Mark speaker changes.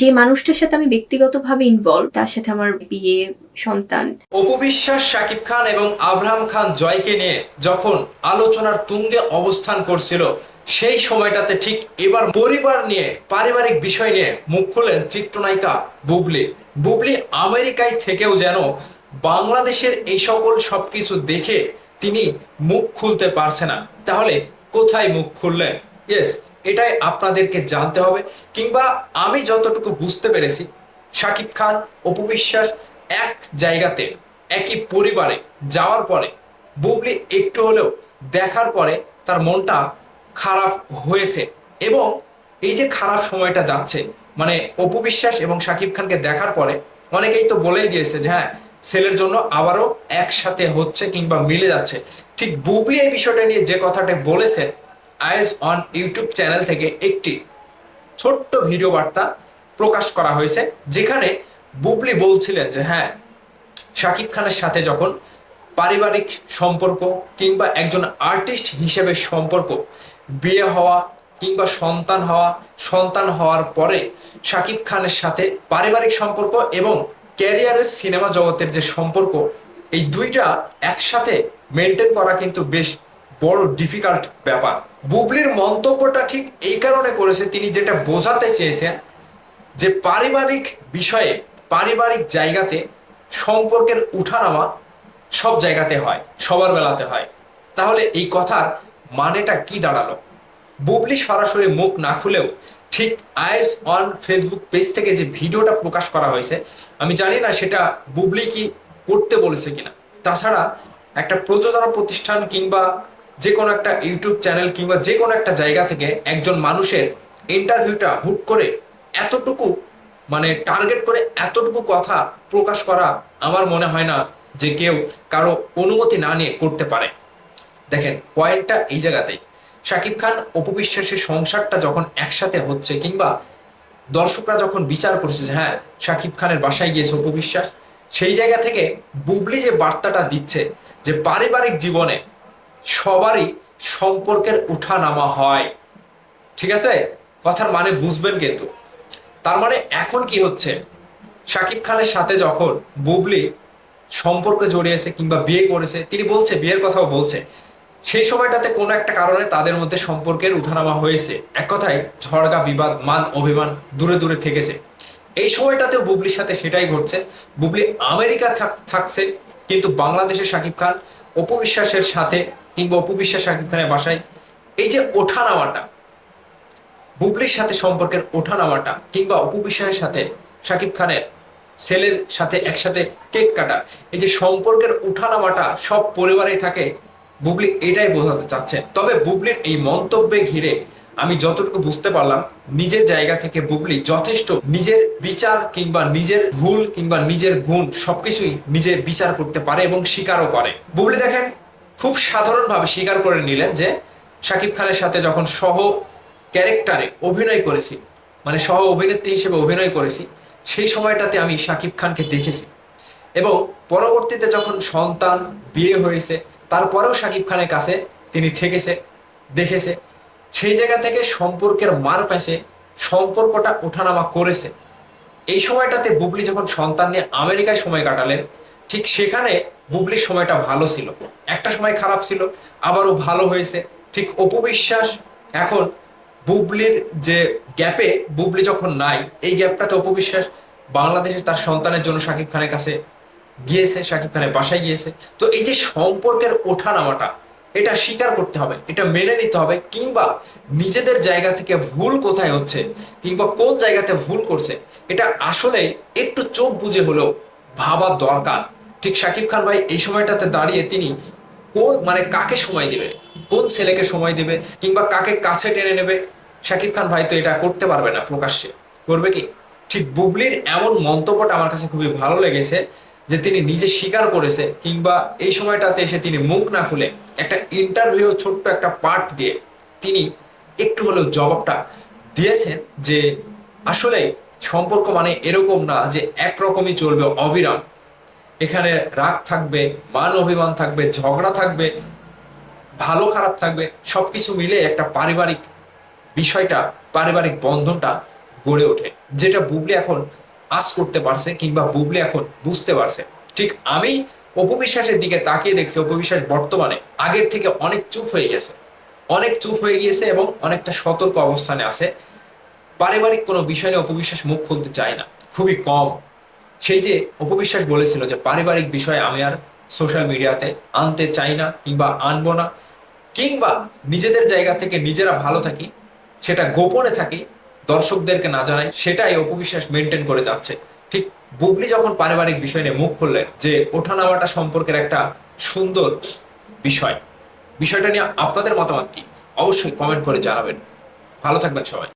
Speaker 1: যে মানুষটার সাথে আমি ব্যক্তিগতভাবে ইনভলভ তার সাথে আমার বিয়ে, সন্তান।
Speaker 2: অপবিশ্বাস শাকিব খান এবং আব্রাহাম খান জয়কে নিয়ে যখন আলোচনার তুঙ্গে অবস্থান করছিল, সেই সময়টাতে ঠিক এবার পরিবার নিয়ে, পারিবারিক বিষয় নিয়ে মুখ খুলেন চিত্রনায়িকা বুবলি। বুবলি আমেরিকায় থেকেও যেন বাংলাদেশের এই সকল সবকিছু দেখে তিনি মুখ খুলতে পারছে না। তাহলে কোথায় মুখ খুললেন? ইয়েস এটাই আপনাদেরকে জানতে হবে, কিংবা আমি যতটুকু বুঝতে পেরেছি শাকিব খান অপবিশ্বাস এক জায়গাতে, একই পরিবারে যাওয়ার পরে, বুবলি একটু হলেও দেখার পরে তার মনটা খারাপ হয়েছে। এবং এই যে খারাপ সময়টা যাচ্ছে মানে অপবিশ্বাস এবং শাকিব খানকে দেখার পরে অনেকেই তো বলেই দিয়েছে যে হ্যাঁ ছেলের জন্য আবারও একসাথে হচ্ছে কিংবা মিলে যাচ্ছে। ঠিক বুবলি এই বিষয়টা নিয়ে যে কথাটা বলেছে আইজ অন ইউটিউব চ্যানেল থেকে একটি ছোট্ট ভিডিও বার্তা প্রকাশ করা হয়েছে, যেখানে বুবলি বলছিলেন যে হ্যাঁ শাকিব খানের সাথে যখন পারিবারিক সম্পর্ক কিংবা একজন আর্টিস্ট হিসেবে সম্পর্ক, বিয়ে হওয়া কিংবা সন্তান হওয়া, সন্তান হওয়ার পরে শাকিব খানের সাথে পারিবারিক সম্পর্ক এবং ক্যারিয়ারের সিনেমা জগতের যে সম্পর্ক, এই দুইটা একসাথে মেনটেন করা কিন্তু বেশ বড় ডিফিকাল্ট ব্যাপার। বুবলির মন্তব্যটা ঠিক এই কারণে করেছে, তিনি যেটা বোঝাতে চেয়েছেন যে পারিবারিক বিষয়ে, পারিবারিক জায়গাতে সম্পর্কের উঠানামা সব জায়গাতে হয়, সবার বেলাতে হয়। তাহলে এই কথার মানেটা কি দাঁড়াল? বুবলি সরাসরি মুখ না খুলেও ঠিক আইস অন ফেসবুক পেজ থেকে যে ভিডিওটা প্রকাশ করা হয়েছে, আমি জানি না সেটা বুবলি কি করতে বলেছে কিনা। তাছাড়া একটা প্রযোজনা প্রতিষ্ঠান কিংবা যে কোনো একটা ইউটিউব চ্যানেল কিংবা যে কোনো একটা জায়গা থেকে একজন মানুষের ইন্টারভিউটা হুট করে এতটুকু মানে টার্গেট করে এতটুকু কথা প্রকাশ করা আমার মনে হয় না যে কেউ কারও অনুমতি না নিয়ে করতে পারে। দেখেন, পয়েন্টটা এই জায়গাতেই। শাকিব খান অপবিশ্বাসের সংসারটা যখন একসাথে হচ্ছে কিংবা দর্শকরা যখন বিচার করছে যে হ্যাঁ শাকিব খানের বাসায় গিয়েছে অপবিশ্বাস সেই জায়গা থেকে বুবলি যে বার্তাটা দিচ্ছে যে পারিবারিক জীবনে সবারই সম্পর্কের উঠানামা হয়। ঠিক আছে? কথার মানে বুঝবেন কিন্তু। তার মানে এখন কি হচ্ছে? শাকিব খানের সাথে যখন বুবলি সম্পর্কে জড়িয়েছে কিংবা বিয়ে করেছে, তিনি বলছে, বিয়ের কথাও বলছে, সেই সময়টাতে কোনো একটা কারণে তাদের মধ্যে সম্পর্কের উঠানামা হয়েছে। এক কথায়, ঝড়গা বিবাদ, মান অভিমান দূরে দূরে থেকেছে। এই সময়টাতেও বুবলির সাথে সেটাই ঘটছে। বুবলি আমেরিকা থাক- থাকছে, কিন্তু বাংলাদেশের শাকিব খান অপবিশ্বাসের সাথে কিংবা অপবিশ্বাস শাকিব খানের বাসায়, এই যে ওঠা নামাটা বুবলির সাথে সম্পর্কের ওঠানামাটা কিংবা অপবিশ্বাসের সাথে শাকিব খানের ছেলের সাথে একসাথে কেক কাটা, এই যে সম্পর্কের উঠানামাটা সব পরিবারেই থাকে, বুবলি এটাই বোঝাতে চাচ্ছে। তবে বুবলির এই মন্তব্যে ঘিরে আমি যতটুকু বুঝতে পারলাম, নিজের জায়গা থেকে বুবলি যথেষ্ট নিজের বিচার কিংবা নিজের ভুল কিংবা নিজের গুণ সবকিছুই নিজে বিচার করতে পারে এবং স্বীকারও করে। বুবলি দেখেন খুব সাধারণভাবে স্বীকার করে নিলেন যে শাকিব খানের সাথে যখন সহ ক্যারেক্টারে অভিনয় করেছি মানে সহ অভিনেত্রী হিসেবে অভিনয় করেছি, সেই সময়টাতে আমি শাকিব খানকে দেখেছি। এবং পরবর্তীতে যখন সন্তান, বিয়ে হয়েছে, তারপরেও শাকিব খানের কাছে তিনি থেকেছে, দেখেছে, সেই জায়গা থেকে সম্পর্কের মার পেছে সম্পর্কটা ওঠানামা করেছে। এই সময়টাতে বুবলি যখন সন্তান নিয়ে আমেরিকায় সময় কাটালেন, ঠিক সেখানে বুবলির সময়টা ভালো ছিল। একটা সময় খারাপ ছিল, আবারও ভালো হয়েছে। ঠিক অপবিশ্বাস, এখন বুবলির যে গ্যাপে বুবলি যখন নাই, এই গ্যাপটাতে অপবিশ্বাস বাংলাদেশে তার সন্তানের জন্য শাকিব খানের কাছে গিয়েছে, শাকিব খানের বাসায় গিয়েছে। তো এই যে সম্পর্কের ওঠা নামাটা এটা স্বীকার করতে হবে, এটা মেনে নিতে হবে, কিংবা নিজেদের জায়গা থেকে ভুল কোথায় হচ্ছে, কিংবা কোন জায়গাতে ভুল করছে, এটা আসলে একটু চোখ বুঝে হলেও ভাবার দরকার। ঠিক শাকিব খান ভাই, এই সময়টাতে দাঁড়িয়ে তিনি কোন মানে কাকে সময় দিবে? কোন ছেলেকে সময় দিবে? কিংবা কাকে কাছে টেনে নেবে? শাকিব খান ভাই তো এটা করতে পারবে না প্রকাশ্যে। করবে কি? ঠিক বুবলির এমন মন্তব্যটা আমার কাছে খুবই ভালো লেগেছে যে তিনি নিজে স্বীকার করেছে, কিংবা এই সময়টাতে এসে তিনি মুখ না খুলে একটা ইন্টারভিউ ছোট্ট একটা পার্ট দিয়ে তিনি একটু হলেও জবাবটা দিয়েছেন যে আসলে সম্পর্ক মানে এরকম না যে একরকমই চলবে অবিরাম। এখানে রাগ থাকবে মান অভিমান থাকবে, ঝগড়া থাকবে, ভালো খারাপ থাকবে, সবকিছু মিলে একটা পারিবারিক বিষয়টা, পারিবারিক বন্ধনটা গড়ে ওঠে। যেটা বুবলি এখন আস করতে পারছে কিংবা বুবলি এখন বুঝতে পারছে। ঠিক আমি অপবিশ্বাসের দিকে তাকিয়ে দেখছি, অপবিশ্বাস বর্তমানে আগের থেকে অনেক চুপ হয়ে গেছে। অনেক চুপ হয়ে গিয়েছে এবং অনেকটা সতর্ক অবস্থানে আছে। পারিবারিক কোনো বিষয় নিয়ে অপবিশ্বাস মুখ খুলতে চায় না। খুবই কম। সেই যে অপবিশ্বাস বলেছিল যে পারিবারিক বিষয়ে আমি আর সোশ্যাল মিডিয়াতে আনতে চাই না কিংবা আনব না, কিংবা নিজেদের জায়গা থেকে নিজেরা ভালো থাকি, সেটা গোপনে থাকি, দর্শকদেরকে না জানাই, সেটাই অপবিশ্বাস মেনটেন করে যাচ্ছে। ঠিক বুবলি যখন পারিবারিক বিষয় নিয়ে মুখ খুললেন যে ওঠানামাটা সম্পর্কের একটা সুন্দর বিষয়, বিষয়টা নিয়ে আপনাদের মতামত কি? অবশ্যই কমেন্ট করে জানাবেন। ভালো থাকবেন সবাই।